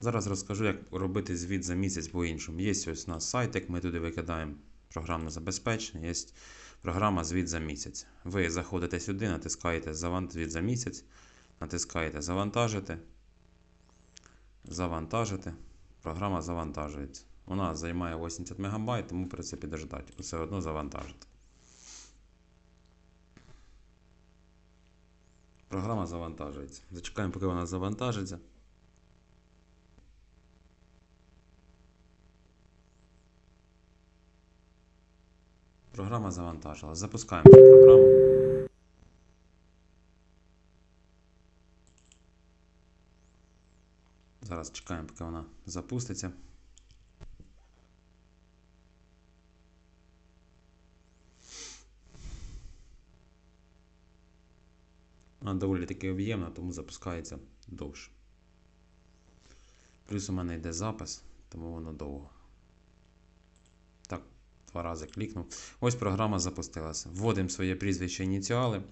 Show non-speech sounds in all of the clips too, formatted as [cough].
Зараз розкажу, як робити звіт за місяць по-іншому. Є ось у нас сайтик, ми туди викидаємо програмне забезпечення, є програма звіт за місяць. Ви заходите сюди, натискаєте «Заван- звіт за місяць, натискаєте завантажити. Завантажити. Програма завантажується. Вона займає 80 МБ, тому в принципі дождати. Все одно завантажити. Програма завантажується. Зачекаємо, поки вона завантажиться. Програма завантажилась. Запускаємо програму. Зараз чекаємо, поки вона запуститься. Вона доволі таки об'ємна, тому запускається довше. Плюс у мене йде запис, тому воно довго. Два рази клікнув. Ось програма запустилася. Вводимо своє прізвище ініціали.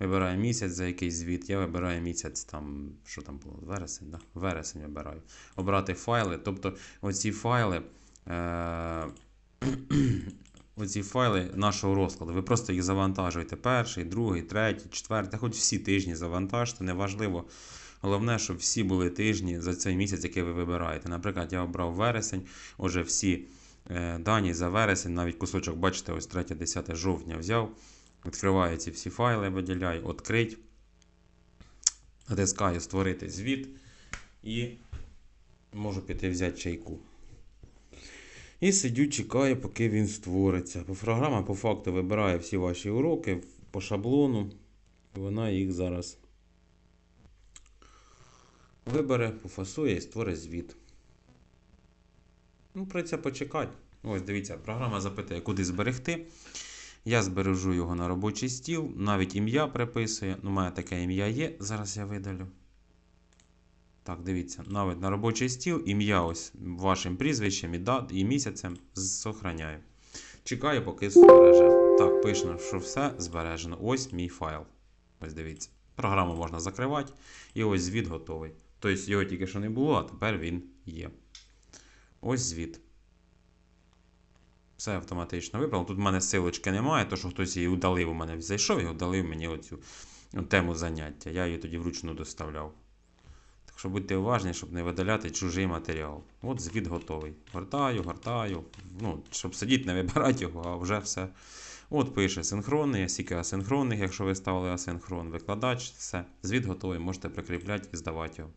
Вибираю місяць за якийсь звіт. Я вибираю місяць там, що там було? Вересень, да? Вересень вибираю. Обрати файли. Тобто оці файли. Е- [clears throat] Оці файли нашого розкладу. Ви просто їх завантажуєте перший, другий, третій, четвертий, хоч всі тижні завантажте, неважливо. Головне, щоб всі були тижні за цей місяць, який ви вибираєте. Наприклад, я обрав вересень, отже, всі дані за вересень, навіть кусочок, бачите, ось 3-10 жовтня взяв. Відкриваю ці всі файли, виділяю, відкрить. Натискаю створити звіт і можу піти взяти чайку. І сидю, чекаю, поки він створиться. Програма по факту вибирає всі ваші уроки по шаблону. Вона їх зараз вибере, пофасує і створить звіт. Ну, прийдеться почекати. Ось дивіться, програма запитує, куди зберегти. Я збережу його на робочий стіл, навіть ім'я приписує. Ну, у мене таке ім'я є. Зараз я видалю. Так, дивіться, навіть на робочий стіл, ім'я ось вашим прізвищем і, дат, і місяцем сохраняю. Чекаю, поки збереже. Так, пишемо, що все збережено. Ось мій файл. Ось дивіться. Програму можна закривати. І ось звіт готовий. Тобто його тільки що не було, а тепер він є. Ось звіт. Все автоматично вибрало. Тут в мене силочки немає, то що хтось її удалив у мене зайшов і удалив мені оцю тему заняття. Я її тоді вручну доставляв. Так що будьте уважні, щоб не видаляти чужий матеріал. От звіт готовий. Гортаю, гортаю. Ну, щоб сидіти, не вибирати його, а вже все. От пише синхронний, стільки асинхронних, якщо ви ставили асинхрон, викладач, все. Звіт готовий, можете прикріпляти і здавати його.